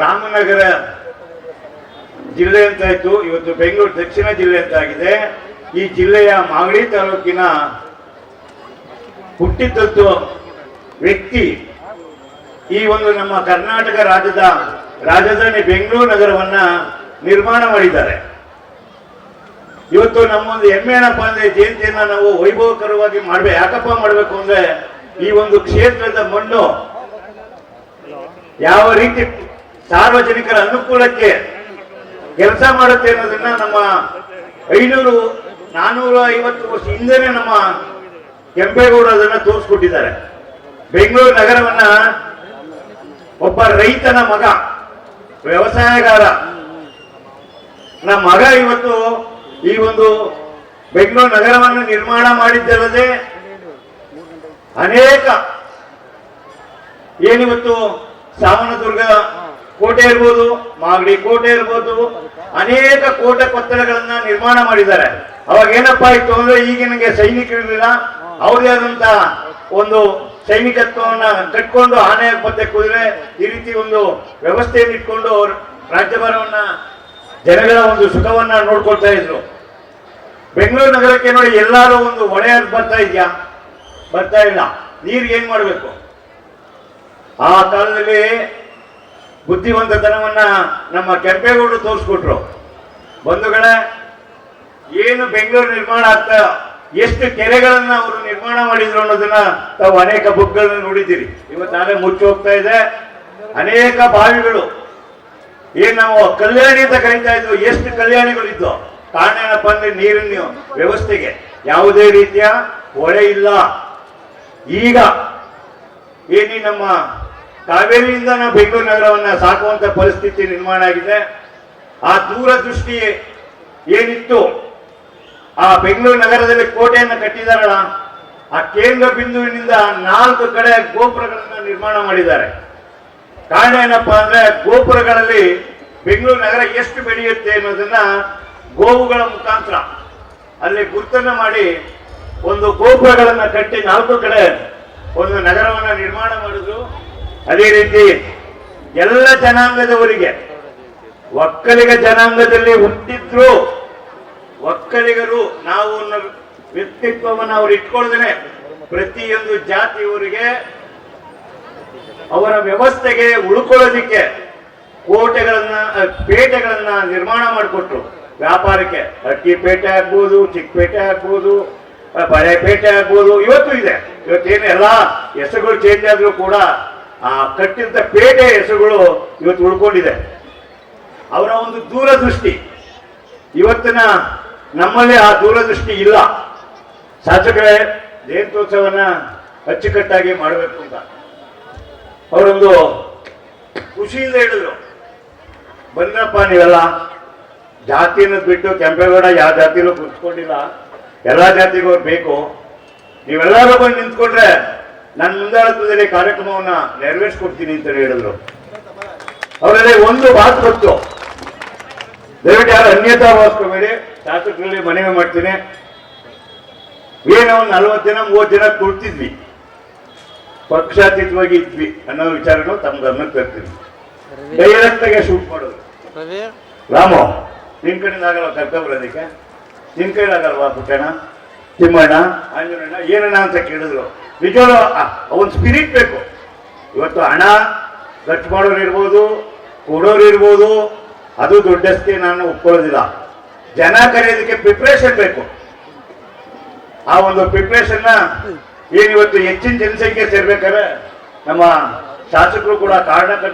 ರಾಮನಗರ ಜಿಲ್ಲೆ ಅಂತ ಇತ್ತು ಇವತ್ತು ಬೆಂಗಳೂರು ದಕ್ಷಿಣ ಜಿಲ್ಲೆ ಅಂತ ಆಗಿದೆ ಈ ಜಿಲ್ಲೆಯ ಮಾಗಡಿ ತಾಲೂಕಿನ ಹುಟ್ಟಿದ್ದದ್ದು ವ್ಯಕ್ತಿ. ಈ ಒಂದು ನಮ್ಮ ಕರ್ನಾಟಕ ರಾಜ್ಯದ ರಾಜಧಾನಿ ಬೆಂಗಳೂರು ನಗರವನ್ನ ನಿರ್ಮಾಣ ಮಾಡಿದ್ದಾರೆ. ಇವತ್ತು ನಮ್ಮೊಂದು ಹೆಮ್ಮೆ ಏನಪ್ಪ ಅಂದ್ರೆ ಜಯಂತಿಯನ್ನ ನಾವು ವೈಭವಕರವಾಗಿ ಮಾಡ್ಬೇಕು ಯಾಕಪ್ಪ ಮಾಡ್ಬೇಕು ಅಂದ್ರೆ ಈ ಒಂದು ಕ್ಷೇತ್ರದ ಮಣ್ಣು ಯಾವ ರೀತಿ ಸಾರ್ವಜನಿಕರ ಅನುಕೂಲಕ್ಕೆ ಕೆಲಸ ಮಾಡುತ್ತೆ ಅನ್ನೋದನ್ನ ನಮ್ಮ ಐನೂರು, ನಾನೂರ ಐವತ್ತು ವರ್ಷ ಹಿಂದೆನೆ ನಮ್ಮ ಕೆಂಪೇಗೌಡ ಅದನ್ನ ತೋರಿಸ್ಕೊಟ್ಟಿದ್ದಾರೆ. ಬೆಂಗಳೂರು ನಗರವನ್ನ ಒಬ್ಬ ರೈತನ ಮಗ, ವ್ಯವಸಾಯಗಾರ. ನಮ್ಮ ಮಗ ಇವತ್ತು ಈ ಒಂದು ಬೆಂಗಳೂರು ನಗರವನ್ನು ನಿರ್ಮಾಣ ಮಾಡಿದ್ದಲ್ಲದೆ ಅನೇಕ, ಏನಿವತ್ತು ಸಾವನದುರ್ಗ ಕೋಟೆ ಇರ್ಬೋದು, ಮಾಗಡಿ ಕೋಟೆ ಇರ್ಬೋದು, ಅನೇಕ ಕೋಟೆ ಕೊತ್ತಲಗಳನ್ನ ನಿರ್ಮಾಣ ಮಾಡಿದ್ದಾರೆ. ಅವಾಗ ಏನಪ್ಪಾ ಇತ್ತು ಅಂದ್ರೆ ಈಗಿನಗೆ ಸೈನಿಕರಿರಲಿಲ್ಲ ಅವ್ರದೇ ಆದಂತ ಒಂದು ಸೈನಿಕತ್ವವನ್ನ ಕಟ್ಕೊಂಡು ಆನೆ ಮತ್ತೆ ಕುದುರೆ ಈ ರೀತಿ ಒಂದು ವ್ಯವಸ್ಥೆಯನ್ನು ಇಟ್ಕೊಂಡು ಅವ್ರ ರಾಜ್ಯಭಾರವನ್ನ ಜನಗಳ ಒಂದು ಸುಖವನ್ನ ನೋಡ್ಕೊಳ್ತಾ ಇದ್ರು. ಬೆಂಗಳೂರು ನಗರಕ್ಕೆ ನೋಡಿ ಎಲ್ಲಾರು ಒಂದು ಹೊಳೆ ಬರ್ತಾ ಇದೆಯಾ? ಬರ್ತಾ ಇಲ್ಲ. ನೀರ್ಗೆ ಏನ್ ಮಾಡ್ಬೇಕು? ಆ ಕಾಲದಲ್ಲಿ ಬುದ್ಧಿವಂತತನವನ್ನ ನಮ್ಮ ಕೆಂಪೇಗೌಡರು ತೋರಿಸ್ಕೊಟ್ರು. ಬಂಧುಗಳೇ ಏನು ಬೆಂಗಳೂರು ನಿರ್ಮಾಣ ಆಗ್ತಾ, ಎಷ್ಟು ಕೆರೆಗಳನ್ನ ಅವರು ನಿರ್ಮಾಣ ಮಾಡಿದ್ರು ಅನ್ನೋದನ್ನ ತಾವು ಅನೇಕ ಬುಕ್ಗಳನ್ನ ನೋಡಿದ್ದೀರಿ. ಇವತ್ತು ನಾಳೆ ಮುಚ್ಚಿ ಹೋಗ್ತಾ ಇದೆ ಅನೇಕ ಬಾವಿಗಳು. ಏನ್ ನಾವು ಕಲ್ಯಾಣಿ ಅಂತ ಕರೀತಾ ಇದ್ವು, ಎಷ್ಟು ಕಲ್ಯಾಣಿಗಳಿದ್ದು ಕಾರಣ ಏನಪ್ಪ ನೀರಿನ ವ್ಯವಸ್ಥೆಗೆ. ಯಾವುದೇ ರೀತಿಯ ಹೊಳೆ ಇಲ್ಲ. ಈಗ ಏನಿ ನಮ್ಮ ಕಾವೇರಿಯಿಂದ ನಾವು ಬೆಂಗಳೂರು ನಗರವನ್ನ ಸಾಕುವಂಥ ಪರಿಸ್ಥಿತಿ ನಿರ್ಮಾಣ ಆಗಿದೆ. ಆ ದೂರದೃಷ್ಟಿ ಏನಿತ್ತು? ಆ ಬೆಂಗಳೂರು ನಗರದಲ್ಲಿ ಕೋಟೆಯನ್ನು ಕಟ್ಟಿದಾರಲ್ಲ, ಆ ಕೇಂದ್ರ ಬಿಂದುವಿನಿಂದ ನಾಲ್ಕು ಕಡೆ ಗೋಪುರಗಳನ್ನು ನಿರ್ಮಾಣ ಮಾಡಿದ್ದಾರೆ. ಕಾರಣ ಏನಪ್ಪಾ ಅಂದ್ರೆ, ಗೋಪುರಗಳಲ್ಲಿ ಬೆಂಗಳೂರು ನಗರ ಎಷ್ಟು ಬೆಳೆಯುತ್ತೆ ಅನ್ನೋದನ್ನ ಗೋವುಗಳ ಮುಖಾಂತರ, ಅಲ್ಲಿ ಗುರ್ತನ್ನ ಮಾಡಿ ಒಂದು ಗೋಪುರಗಳನ್ನು ಕಟ್ಟಿ ನಾಲ್ಕು ಕಡೆ ಒಂದು ನಗರವನ್ನ ನಿರ್ಮಾಣ ಮಾಡಿದ್ರು. ಅದೇ ರೀತಿ ಎಲ್ಲ ಜನಾಂಗದವರಿಗೆ, ಒಕ್ಕಲಿಗ ಜನಾಂಗದಲ್ಲಿ ಹುಟ್ಟಿದ್ರು, ಒಕ್ಕಲಿಗರು ನಾವು ವ್ಯಕ್ತಿತ್ವವನ್ನು ಅವರು ಇಟ್ಕೊಳ್ದೇನೆ ಪ್ರತಿಯೊಂದು ಜಾತಿಯವರಿಗೆ ಅವರ ವ್ಯವಸ್ಥೆಗೆ ಉಳ್ಕೊಳ್ಳೋದಿಕ್ಕೆ ಕೋಟೆಗಳನ್ನ ಪೇಟೆಗಳನ್ನ ನಿರ್ಮಾಣ ಮಾಡಿಕೊಟ್ರು. ವ್ಯಾಪಾರಕ್ಕೆ ಅಕ್ಕಿ ಪೇಟೆ ಆಗ್ಬೋದು ಚಿಕ್ಕಪೇಟೆ ಆಗ್ಬೋದು ಬಳೆಪೇಟೆ ಬಳೆ ಪೇಟೆ ಆಗ್ಬೋದು, ಇವತ್ತು ಇದೆ. ಇವತ್ತೇನು ಎಲ್ಲ ಹೆಸರುಗಳು ಚೇಂಜ್ ಆದ್ರೂ ಕೂಡ ಆ, ಕಟ್ಟಿದ್ದ ಪೇಟೆ ಹೆಸರುಗಳು ಇವತ್ತು ಉಳ್ಕೊಂಡಿದೆ. ಅವರ ಒಂದು ದೂರದೃಷ್ಟಿ. ಇವತ್ತಿನ ನಮ್ಮಲ್ಲಿ ಆ ದೂರದೃಷ್ಟಿ ಇಲ್ಲ. ಶಾಸಕರೇ ಜಯಂತ್ಯೋತ್ಸವನ ಅಚ್ಚುಕಟ್ಟಾಗಿ ಮಾಡಬೇಕು ಅಂತ. ಅವರೊಂದು ಖುಷಿಯಿಂದ ಹೇಳಿದ್ರು. ಬಂದ್ರಪ್ಪ ನೀವೆಲ್ಲ ಜಾತಿಯನ್ನು ಬಿಟ್ಟು ಕೆಂಪೇಗೌಡ ಯಾವ ಜಾತಿಲೂ ಕುತ್ಕೊಂಡಿಲ್ಲ. ಎಲ್ಲ ಜಾತಿಗೂ ಬೇಕು. ನೀವೆಲ್ಲರೂ ಬಂದು ನಿಂತ್ಕೊಂಡ್ರೆ ನನ್ನ ಮುಂದಾಳತ್ವದಲ್ಲಿ ಕಾರ್ಯಕ್ರಮವನ್ನ ನೆರವೇರಿಸ್ಕೊಡ್ತೀನಿ ಅಂತ ಹೇಳಿದ್ರು. ಅವರಲ್ಲಿ ಒಂದು ಮಾತು ಗೊತ್ತು. ದಯವಿಟ್ಟು ಯಾರು ಅನ್ಯತಾ ಭಾವಿಸ್ಕೋಬೇಡಿ ಶಾಸಕರಲ್ಲಿ ಮನವಿ ಮಾಡ್ತೀನಿ. ಏನೋ ಒಂದು ನಲ್ವತ್ತು ದಿನ ಮೂವತ್ತು ಜನ ಕೊಡ್ತಿದ್ವಿ ಪಕ್ಷಾತೀತವಾಗಿ ಇದ್ವಿ ಅನ್ನೋ ವಿಚಾರಗಳು ತಮ್ಮ ಗಮನಕ್ಕೆ ತರ್ತೀನಿ. ಡೈರೆಕ್ಟ್ ಆಗಿ ಶೂಟ್ ಮಾಡೋದು. ರಾಮ ನಿನ್ ಕಡೆಯಿಂದ ಆಗಲ್ಲ ಕರ್ತವ್ಯ ಬರೋದಕ್ಕೆ? ನಿನ್ ಕೈಲಾಗಲ್ವಾ ಪುಟ್ಟಣ್ಣ? ತಿಮ್ಮಣ್ಣ? ಆಂಜನಣ್ಣ ಏನಣ್ಣ ಅಂತ ಕೇಳಿದ್ರು. ನಿಜವಾಗ್ಲೂ ಒಂದು ಸ್ಪಿರಿಟ್ ಬೇಕು. ಇವತ್ತು ಹಣ ಖರ್ಚು ಮಾಡೋರು ಇರ್ಬೋದು, ಕೊಡೋರು ಇರ್ಬೋದು, ಅದು ದೊಡ್ಡಸ್ತಿ ನಾನು ಒಪ್ಕೊಳ್ಳೋದಿಲ್ಲ. ಜನ ಕರೆಯೋದಕ್ಕೆ ಪ್ರಿಪ್ರೇಷನ್ ಬೇಕು. ಆ ಒಂದು ಪ್ರಿಪ್ರೇಷನ್ನ ಏನಿವತ್ತು ಹೆಚ್ಚಿನ ಜನಸಂಖ್ಯೆ ಸೇರ್ಬೇಕಾದ್ರೆ ನಮ್ಮ ಶಾಸಕರು ಕೂಡ ಕಾರಣ ಅಂತ